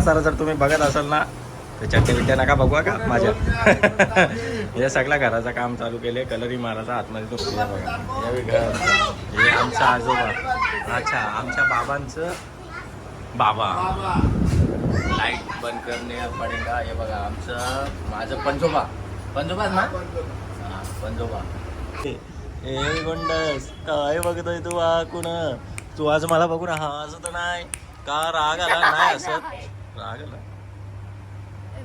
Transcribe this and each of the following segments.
Sir जर तुम्ही बघत असाल ना तर चट्टे बिट्ट्या नका बघवा का? माझ्या. हे सगळ्या घराचं काम चालू केले कलरी मारायचा आतमध्ये तो बघा. हे घर हे आमचा आजोबा. अच्छा आमच्या बाबांचं बाबा. लाइट बंद करणे पडेगा. हे बघा आमचं माझं पंजोबा. पंजोबा ना? हा, पंजोबा. ए गोंडस काय बघतोय तू कुण तू आज मला बघून हा असं नाही. का राग आला? नाही असत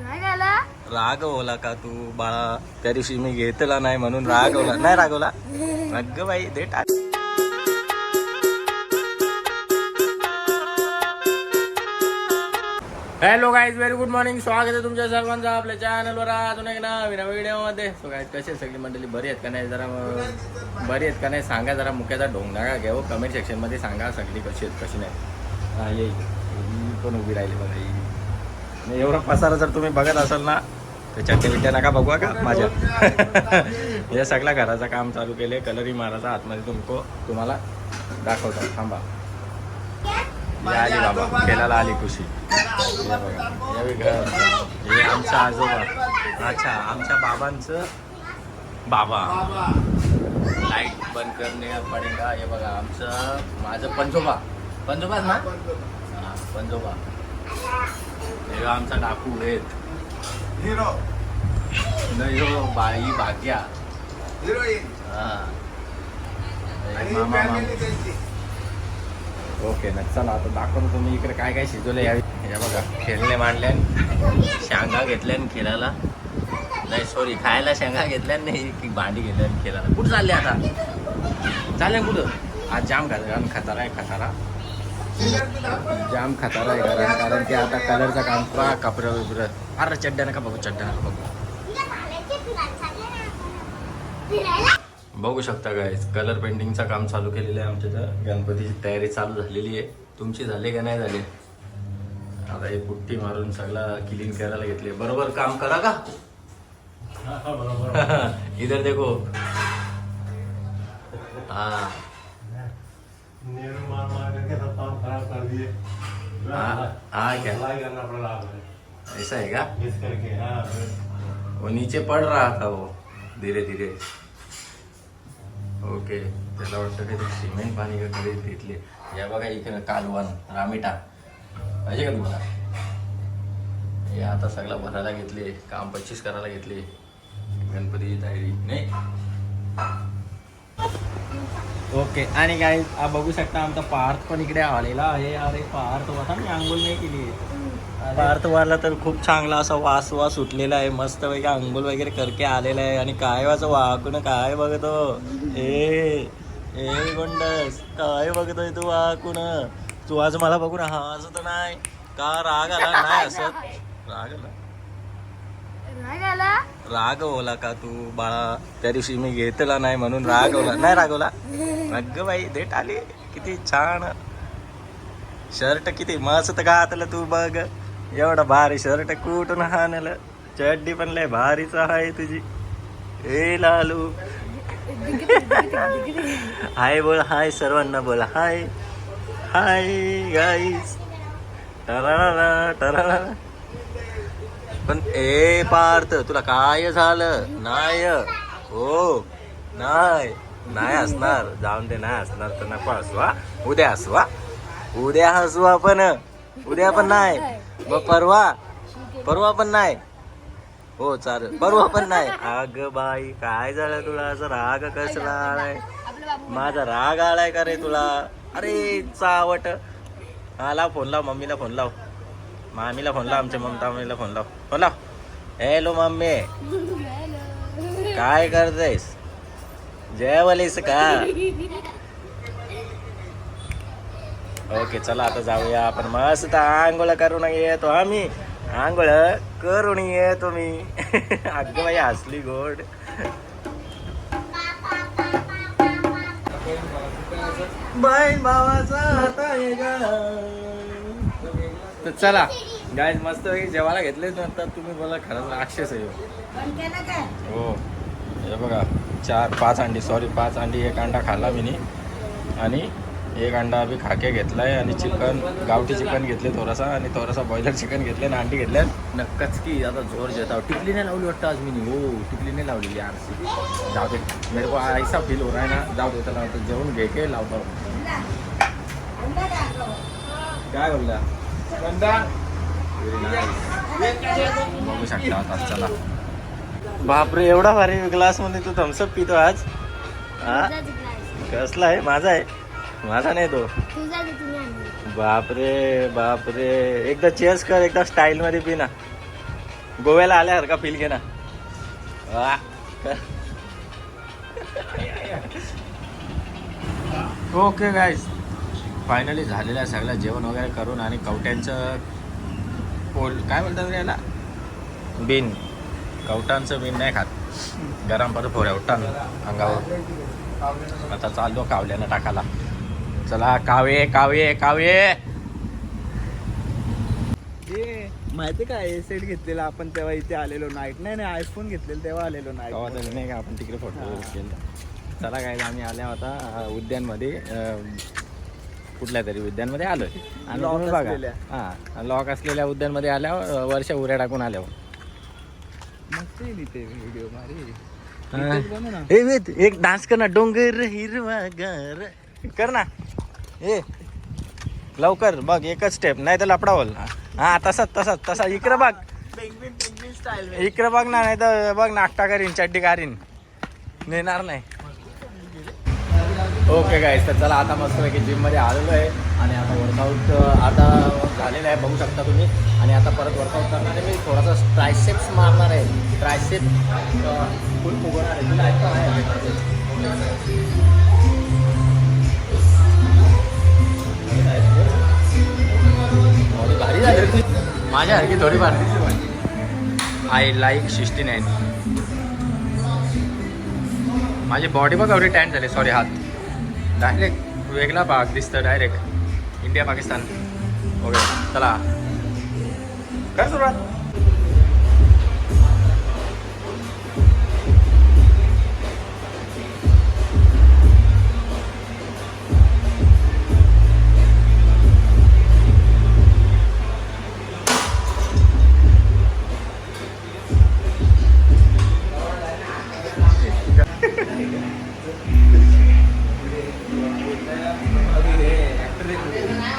रागाला? रागवला का तू? बाळा त्या दिवशी मी घेतला नाही म्हणून रागवला. नाही रागवला? अग बाई दे टाक. Hello guys very good morning स्वागत आहे तुमच्या सर्वांचं आपल्या चॅनलवर अजून एक नवीन व्हिडिओमध्ये सो गाईज कशी आहे सगळी मंडळी? बरी आहेत का नाही? जरा बरी आहेत का नाही? सांगा जरा मुख्याचा ढोंगणागा घ्या कमेंट सेक्शनमध्ये सांगा सगळी कशी आहेत कशी नाही. हा येईल पण उभी राहिली बघा ही. एवढा पसारा जर तुम्ही बघत असाल ना तर चट्टे बिट्ट्या नका बघवा का? माझ्या. हे सगळ्या घराचं काम चालू केले कलरी मारायचा आतमध्ये तुमको तुम्हाला दाखवतो. थांबा. हे आली बाबा खेळायला आली खुशी हे बघा. आमचं आजोबा. अच्छा आमच्या बाबांचं बाबा. लाइट बंद करणे पडेगा. हे बघा आमचं माझं पंजोबा. पंजोबाच ना? पंजोबा हे आमचा डाकू आहेत हिरो. नाही हो बाई भाग्या. हिरोईन. ओके ना चला आता दाखवतो तुम्ही इकडे काय काय शिजवलं यावेळी हे बघा खेळणे मांडल्यान शेंगा घेतल्यान खेळायला. नाही सॉरी खायला शेंगा घेतल्यान नाही की भांडी घेतल्यान खेळायला. कुठं चालले आता? चालले कुठं? आज जाम घाल खतारा आहे खतारा. जाम खतारा आहे कारण कारण की आता कलरचं काम का कपडं बिपडं. अरे चड्ड्या नका बघू चड्डा नका बघू. बघू शकता काय कलर पेंटिंगचं काम चालू केलेलं आहे आमच्या इथं. गणपतीची तयारी चालू झालेली आहे. तुमची झाली का नाही झाली? आता हे पुट्टी मारून सगळं क्लीन करायला घेतले. बरोबर काम करा का? इधर देखो. हा. हाँ, क्या? ऐसा है का इस करके हाँ वो नीचे पड़ रहा था वो धीरे धीरे ओके त्याला वाटतं काही सिमेंट पाणी का कधी तिथले या बघा इकडे कालवण रामिटा पाहिजे का तुम्हाला हे आता सगळं भरायला घेतले काम पच्चीस करायला घेतले गणपतीची तयारी नाही ओके आणि काय बघू शकता आमचा पार्थ पण इकडे आलेला आहे. अरे पार्थ बघा मी आंघोळ नाही केली. पार्थ वारला तर खूप चांगला असा वास वास सुटलेला आहे. मस्त पैकी आंघोळ वगैरे करके आलेला आहे. आणि काय वाच वाकून काय बघतो? ए ए गोंडस काय बघतोय तू वाकून? तू आज मला बघून हा असत नाही. का राग आला? नाही असत राग आला? रागाला रागवला का तू बाळा? त्या दिवशी मी घेतला नाही म्हणून रागवला नाही रागवला अग बाई देट आली. किती छान. शर्ट किती मस्त घातलं तू बघ. एवढं भारी शर्ट कुठून हाणलं? चड्डी पण लय भारीच आहे तुझी. ए लालू. हाय बोल हाय सर्वांना बोल. हाय. Hi guys टरारा टरारा. पण ए पार्थ तुला काय झालं? नाही. हो. नाही. नाही असणार. जाऊन दे नाही असणार तर नको हसवा उद्या हसवा उद्या हसवा पण उद्या पण नाही. मग परवा? परवा पण नाही. हो चालेल. परवा पण नाही. अग बाई काय झालं तुला? असं राग कसला आलाय? माझा राग आलाय का रे तुला? अरे चावट. हा लाव फोन लाव मम्मीला फोन लाव. मामीला फोन लाव आमच्या ममता मम्मीला फोन लाव. फोन लाव. Hello mummy. काय करतेस? जेवलीस का? ओके चला आता जाऊया आपण. मस्त आंघोळ करून येतो आम्ही. आंघोळ करून येतो मी. अगं बाई हसली गोड. बहीण भावाचा हाता तर चला. गाय मस्त जेवायला घेतले नंतर तुम्ही बोला खरंच राक्षस आहे. हो. हे बघा चार पाच अंडी सॉरी पाच अंडी एक अंडा खाल्ला मी आणि एक अंडा अभि खाके घेतलाय आणि चिकन गावठी चिकन घेतले थोडासा आणि थोडासा बॉयलर चिकन घेतले आणि अंडी घेतल्या नक्कच की आता जोर जेता टिकली नाही लावली वाटतं आज मी हो टिकली नाही लावलेली आरसी जाऊ दे. मेरे को ऐसा फील हो रहा है ना. जाऊ दे त्याला जेवण घे के लावतो. काय बोलला? बघू शकता आता चला. बापरे एवढा भारी ग्लासमध्ये तू थम्सअप पितो आज. हा? कसला आहे? माझा आहे. माझा नाही तो. बापरे बापरे. एकदा चेअर्स कर एकदा स्टाईल मध्ये पी ना गोव्याला आल्यासारखा फील घे ना. ओके गाईज फायनली झालेलं आहे सगळं जेवण वगैरे करून आणि कवट्यांचं पोल काय बोलतात याला? बिन. कवटांचं बिन नाही खात. गरम परत फोड्या उठान अंगावर. आता चाललो कावल्यानं टाकाला चला कावे कावे कावे. माहिती काय सेट घेतलेला आपण तेव्हा इथे आलेलो नाईट नाही नाही आयफोन घेतलेला तेव्हा आलेलो नाईट नाही का? आपण तिकडे फोटो केला. चला काय आम्ही आल्या होता उद्यानमध्ये कुठल्या तरी उद्यानमध्ये आलोय. आणि Lock तुम्ही बघा. असलेल्या. हा लॉक असलेल्या उद्यानमध्ये आल्यावर वर्ष उऱ्या टाकून आल्यावर. मस्त येईल इथे व्हिडिओ मारी. इथेच बनव ना. ए वेद एक डान्स कर ना डोंगर हिरवा घर कर ना. ए लवकर बघ एकच स्टेप नाही तर लपडा बोल हा तसाच तसाच तसा. इकडे बघ. पेंग्विन पेंग्विन स्टाईल इकडे बघ ना नाही तर बघ नाश्ता करीन चड्डी कारीन नेणार नाही. ओके गाईस तर चला आता मस्तपैकी जिममध्ये आलेलो आहे आणि आता वर्कआउट आता झालेलं आहे बघू शकता तुम्ही. आणि आता परत वर्कआउट करणार आहे मी. थोडासा ट्रायसेप्स मारणार आहे. ट्रायसेप फुल फुगवणार आहे. तुला ऐकता आहे भारी झाली माझ्या तुझी. थोडी भारी आय लाईक सिक्स्टी नाईन माझी बॉडी बघ एवढी टॅन झाली. सॉरी हात. डायरेक्ट वेगळा भाग दिसतं डायरेक्ट इंडिया पाकिस्तान ओके चला काय सुरुवात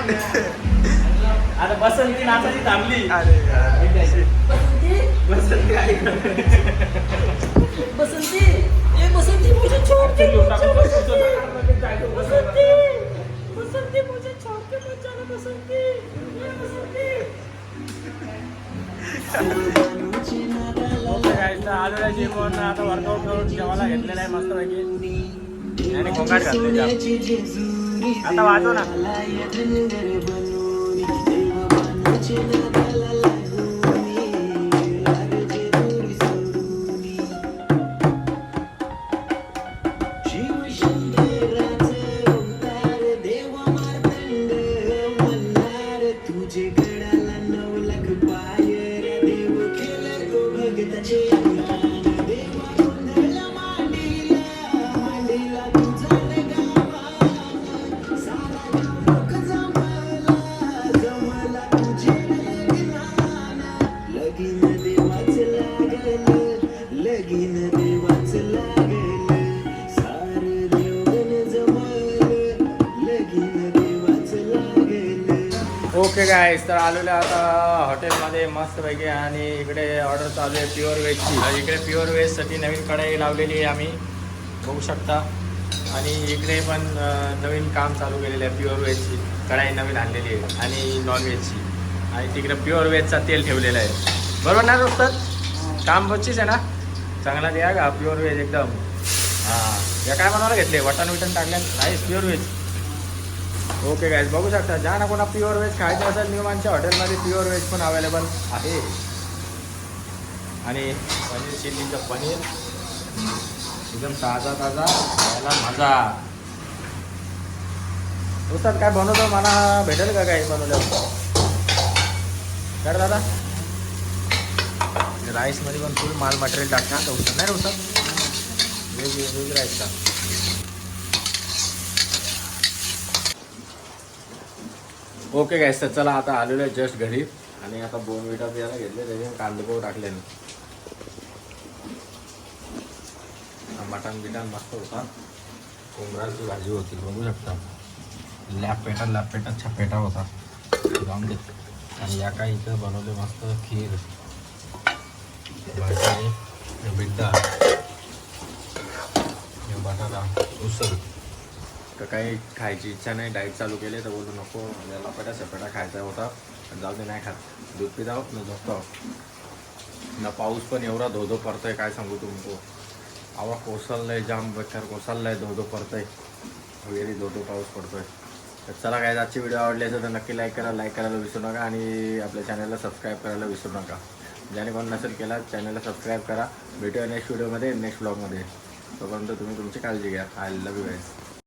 आता बसंती नाचाची थांबली. अरे बसंती? ए बसंती मुझे छोड़ के बसंती बसंती. बसंती। मुझे छोड़ के मत जाना बसंती। ए बसंती। आलेला जिमवरून आता वर्कआउट करून जेवायला घेतलेला आहे मस्त पैकी आणि कोंगाट घातली. आता वाजव ना काय तर आलेलो आता हॉटेलमध्ये मस्तपैकी आणि इकडे ऑर्डर चालू आहे प्युअर व्हेजची इकडे प्युअर व्हेजसाठी नवीन कढाई लावलेली आहे आम्ही. बघू शकता. आणि इकडे पण नवीन काम चालू केलेलं आहे प्युअर व्हेजची कढाई नवीन आणलेली आहे आणि नॉनव्हेजची आणि तिकडे प्युअर व्हेजचा तेल ठेवलेलं आहे. बरोबर ना दोस्तात काम बच्चीच आहे ना? चांगला द्या का? प्युअर व्हेज एकदम. हां. या काय बनवायला घेतले? वटण विटण टाकल्या नाही प्युअर व्हेज ओके गाईज बघू शकता ज्या ना कोणा प्युअर व्हेज खायचं असेल नियमांच्या हॉटेलमध्ये प्युअर व्हेज पण अवेलेबल आहे. आणि पनीर चिल्लीचं पनीर. एकदम ताजा ताजा खायला मजा. उस्ताद काय बनवतो? मला भेटेल का काही बनवलं? कर दादा. राईसमध्ये पण फुल माल मटेरियल टाकणार तर उस्ताद? नाही रे उस्ताद? वेज वेज राईस का? ओके गाईस तर चला आता आलेलो आहे जस्ट घरी. आणि आता बोन विटा घेतले त्याचे कांदे पोहे टाकले मटण बिटन मस्त होता. कोंबडाची भाजी होती बघू शकता. लॅप पेटा लॅप छपेटा होता. जाऊन घेत आणि या काय इथं बनवले मस्त खीर. भाजी बिड्डा हे बटाटा उसळ. तर काही खायची इच्छा नाही डाईट चालू केले तर बोलू नको. याला पेटा सपेटा खायचा होता. पण जाऊ दे नाही खात. दूध पिता न झोपतो ना पाऊस पण एवढा धोधो पडतोय काय सांगू तुमको? आवा आहे जाम बेकार कोसळलंय धोधो पडतोय. वगैरे धोधो पाऊस पडतोय. तर चला काय आजची व्हिडिओ आवडली असेल तर नक्की लाईक करा लाईक करायला विसरू नका आणि आपल्या चॅनलला सबस्क्राईब करायला विसरू नका. ज्याने कोण नसेल केला चॅनलला सबस्क्राईब करा. भेटूया नेक्स्ट व्हिडिओमध्ये नेक्स्ट ब्लॉगमध्ये तोपर्यंत तुम्ही तुमची काळजी घ्या. I love you guys